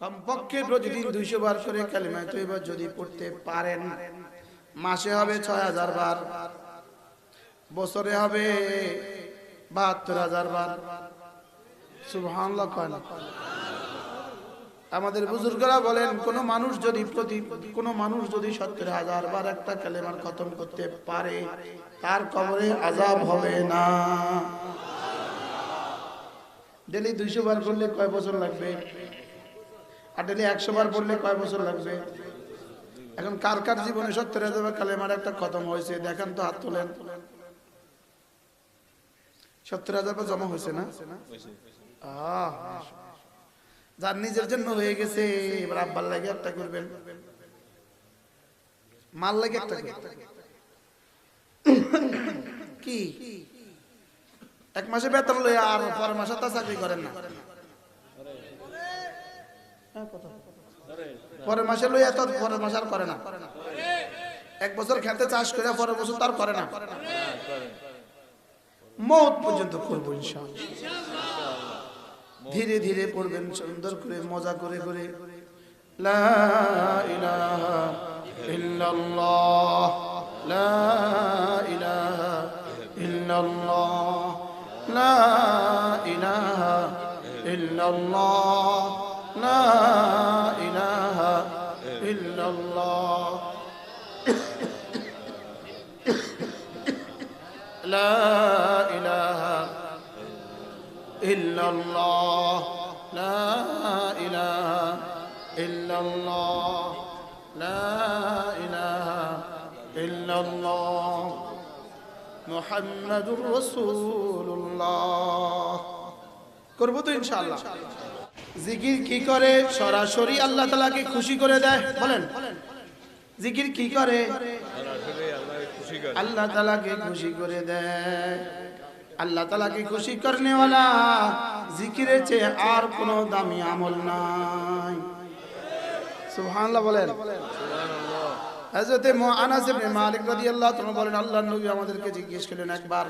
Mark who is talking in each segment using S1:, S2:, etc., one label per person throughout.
S1: কমপক্ষে প্রতিদিন দুইশো বার করে কালিমায় তৈবা যদি পড়তে পারেন, মাসে হবে ছয় হাজার বার, বছরে হবে বাহাত্তর হাজার বার। আমাদের বুজুর্গরা বলেন, কোন মানুষ যদি প্রতি কোন মানুষ যদি সত্তর হাজার বার একটা কালেমার খতম করতে পারে, তার কবরে আজাব হবে না। ডেলি দুইশো বার করলে কয় বছর লাগবে? আর একশো বার পড়লে কয় বছর লাগবে? এখন কার কার জীবনে সত্তর হাজার কালেমার একটা খতম হয়েছে, দেখেন তো হাত তোলেন। সত্তর হাজার জমা হয়েছে না? যার নিজের জন্য হয়ে গেছে, এবার আব্বার লাগে একটা করবেন। মাল লাগে একটা কি? এক মাসে বেতন লই আর পরের মাসে তো চাকরি করেন না। পরের মাসে লই এত পরের মাসে আর করে না। এক বছর খেতে চাষ করে পরের বছর তার করে না। মৌত পর্যন্ত করব ধীরে ধীরে পড়বেন, সুন্দর করে, মজা করে করে। লা ইলাহা ইল্লাল্লাহ। লা ইলাহা ইল্লাল্লাহ। লা ইলাহা ইল্লাল্লাহ। লা ইলাহা ইল্লাল্লাহ লা ইলাহা إلا الله لا إله إلا الله لا إله إلا الله محمد رسول الله করবো তো ইনশাআল্লাহ জিকির কি করে? সরাসরি আল্লাহ তালাকে খুশি করে দেয়। বলেন। জিকির কি করে? আল্লাহ তালাকে খুশি করে দেয়। আল্লাহ তালাকে খুশি वाला জিকিরের চেয়ে আর কোনো দামি আমল নাই। সুবহানাল্লাহ বলেন। হযরতে বলেন আমাদেরকে জিজ্ঞেস করলেন একবার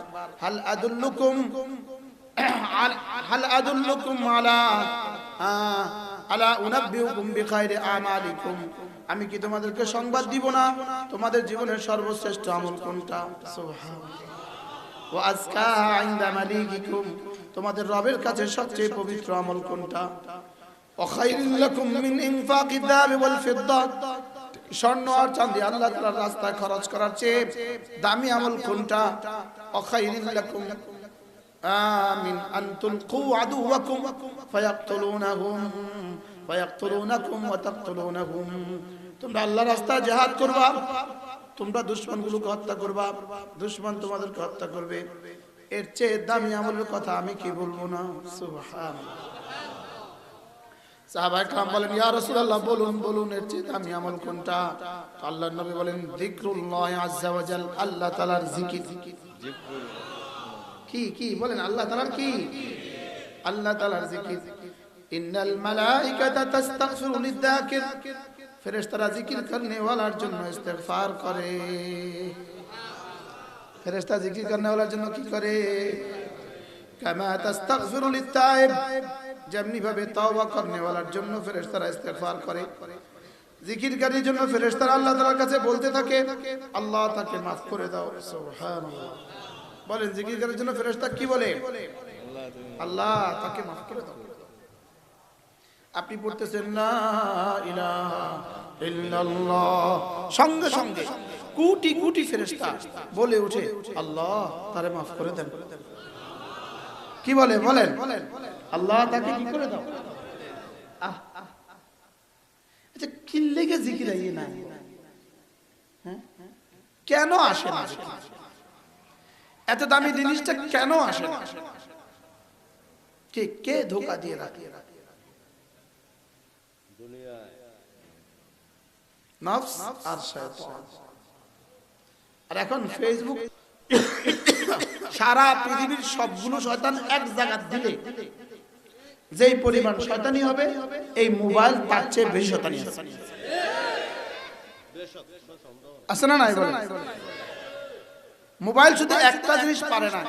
S1: আমি কি তোমাদেরকে সংবাদ দিব না? তোমাদের জীবনের সর্বশ্রেষ্ঠ আমল কোনটা? ও তোমাদের রবের কাছে সবচেয়ে পবিত্র আমল কোনটা? স্বর্ণ আর আল্লাহ রাস্তায় খরচ করার চেয়ে দামি আমল কোনটা? অখাইরুল আন তুলকু আদুওয়াকুম ফায়াকতুলুনাহুম, ফায়াকতুলুনাকুম ওয়া তাকতুলুনাহুম। তোমরা আল্লাহর রাস্তায় জিহাদ করবা, তোমরা দুশ্মনগুলোকে হত্যা করবা, দুশ্মন তোমাদেরকে হত্যা করবে। এর চেয়ে দামি আমলের কথা আমি কি বলব না? সুবহান সাহাবা একরাম বলেন, ইয়া রাসূলুল্লাহ, বলুন বলুন, এর চেয়ে দামি আমল কোনটা? আল্লাহর নবী বলেন, যিকরুল্লাহ আযজা ওয়া জাল, আল্লাহ তাআলার জিকির কি কি? বলেন, আল্লাহ তাআলার কি? আল্লাহ তাআলার জিকির। ইন্নাল মালাইকাতা তাস্তাগফিরু লিয-যাকির ফেরেশতারা জিকির করনে ওয়ালার জন্য ইস্তেগফার করে। ফেরেশতা জিকির করনে ওয়ালার জন্য কি করে? কামা তাস্তাগফিরু লিত-তাইব যেমনি ভাবে তওবা করনে ওয়ালার জন্য ফেরেশতারা ইস্তেগফার করে। জিকিরকারীর জন্য ফেরেশতারা আল্লাহ তাআলার কাছে বলতে থাকে, আল্লাহ তাকে maaf করে দাও। সুবহানাল্লাহ। বলেন জিকিরকারীর জন্য ফেরেশতা কি বলে? আল্লাহ, তাকে maaf করে দাও। আপনি পড়তেছেন না ইলাহা ইল্লাল্লাহ। সঙ্গে সঙ্গে কোটি কোটি ফেরেশতা বলে ওঠে, আল্লাহ, তারে maaf করে দেন। কি বলে? বলেন। আল্লাহ, তাকে কি করে দাও? আহ। আচ্ছা কি লেগে জিকির আইয়ে না হ্যাঁ? কেন আসে না? জিকির? এত দামি জিনিসটা কেন আসে কে কে ধোকা দিয়ে রাখে? আর এখন ফেসবুক সারা পৃথিবীর সবগুলো শয়তান এক দিলে যেই পরিমাণ শয়তানি হবে, এই মোবাইল তার চেয়ে বেশি আছে। না নাই মোবাইল শুধু একটা জিনিস পারে না।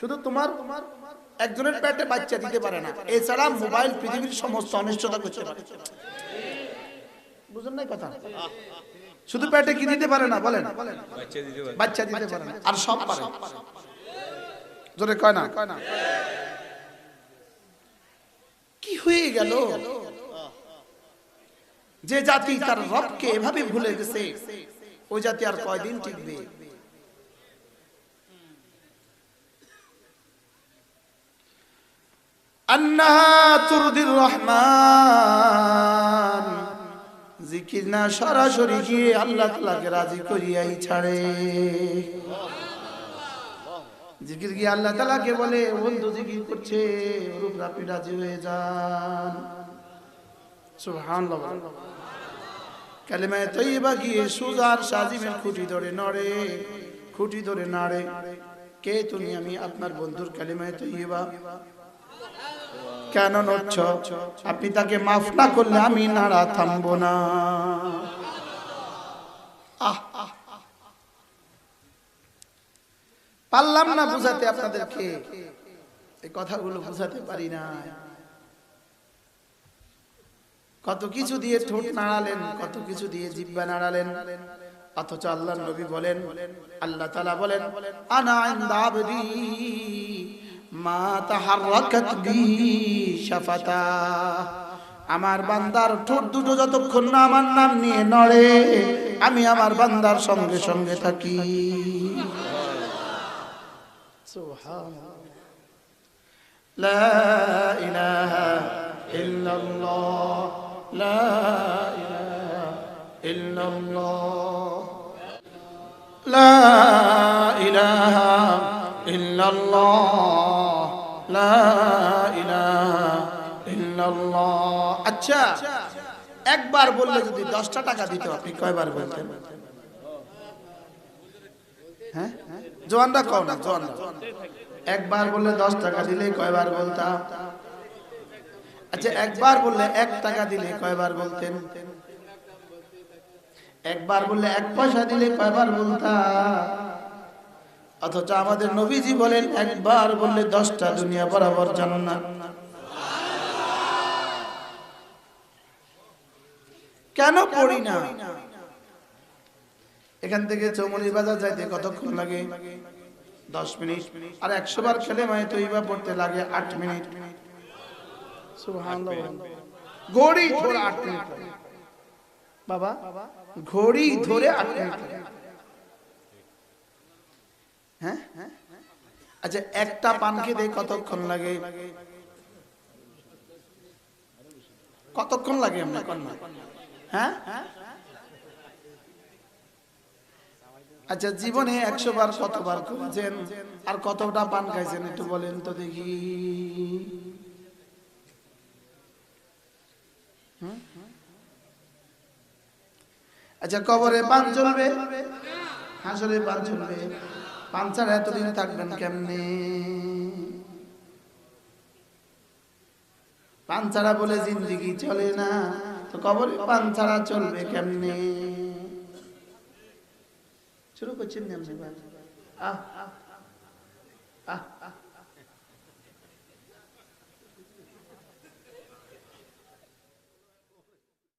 S1: শুধু তোমার একজনের পেটে বাচ্চা দিতে পারে না। এছাড়া মোবাইল পৃথিবীর সমস্ত অনিষ্টতা করতে পারে। বুঝলেন নাই কথা? শুধু পেটে কি দিতে পারে না বলেন।
S2: বাচ্চা দিতে পারে
S1: বাচ্চা দিতে পারে। না। আর সব পারে জোরে কয় না। কি হয়ে গেল? যে জাতি তার রবকে এভাবে ভুলে গেছে ওই জাতি আর কয়দিন টিকবে? জিকির না, সরাসরি গিয়ে আল্লাহ তালাকে রাজি করিয়াই ছাড়ে। জিকির গিয়ে আল্লাহ তালাকে বলে, বন্ধু, জিকির করছে ওরূপ রাপি রাজি হয়ে যান। সুজার খুঁটি ধরে নড়ে, খুঁটি ধরে নাড়ে, কে তুমি? আমি আপনার বন্ধুর কালেমায় তৈবা কেন নড়ছ? আপনি তাকে মাফ না করলে আমি নাড়া থামবো না। পারলাম না বুঝাতে আপনাদেরকে। এই কথাগুলো বুঝাতে পারি না। কত কিছু দিয়ে ঠোঁট নাড়ালেন, কত কিছু দিয়ে জিব্বা নাড়ালেন। অথচ আল্লাহ নবী বলেন, আল্লাহ তালা বলেন, আনা আবদি। মা তাহাররাকাত বি শাফাতা আমার বান্দার ঠোঁট দুটো যতক্ষণ না আমার নাম নিয়ে নড়ে আমি আমার বান্দার সঙ্গে সঙ্গে থাকি সুবহানাল্লাহ لا إله إلا الله لا إله إلا الله لا إله إلا الله আচ্ছা একবার বললে যদি দশটা টাকা দিত আপনি, কয়বার বলতেন? হ্যাঁ? কও না একবার বললে দশ টাকা বলতাম? আচ্ছা একবার বললে এক টাকা দিলে কয়বার বলতেন? একবার বললে এক পয়সা দিলে কয়বার বলতাম? অথচ আমাদের নবীজি বলেন একবার বললে দশটা দুনিয়া বরাবর জান্নাত। কেন পড়ি না? এখান থেকে চৌমনি বাজার যাইতে কতক্ষণ লাগে? দশ মিনিট। আর একশো বার খেলে মানে তৈবা পড়তে লাগে আট মিনিট। ঘড়ি ধরে আট মিনিট বাবা ঘড়ি ধরে আট মিনিট। হ্যাঁ? আচ্ছা একটা পান খেতে কতক্ষণ লাগে? কতক্ষণ লাগে? আমরা কন্যা? হ্যাঁ? আচ্ছা জীবনে একশো বার কতবার করেছেন আর কতটা পান খাইছেন? একটু বলেন তো দেখি। হুম? আচ্ছা কবরে পান চলবে হাসরে পান চলবে ছাড়া এতদিন থাকবেন কেমনে? পাঞ্চারা বলে জিন্দিগি চলে না, তো কবরে পাঞ্চারা চলবে কেমনে? শুরু করছেন আহ আহ আহ।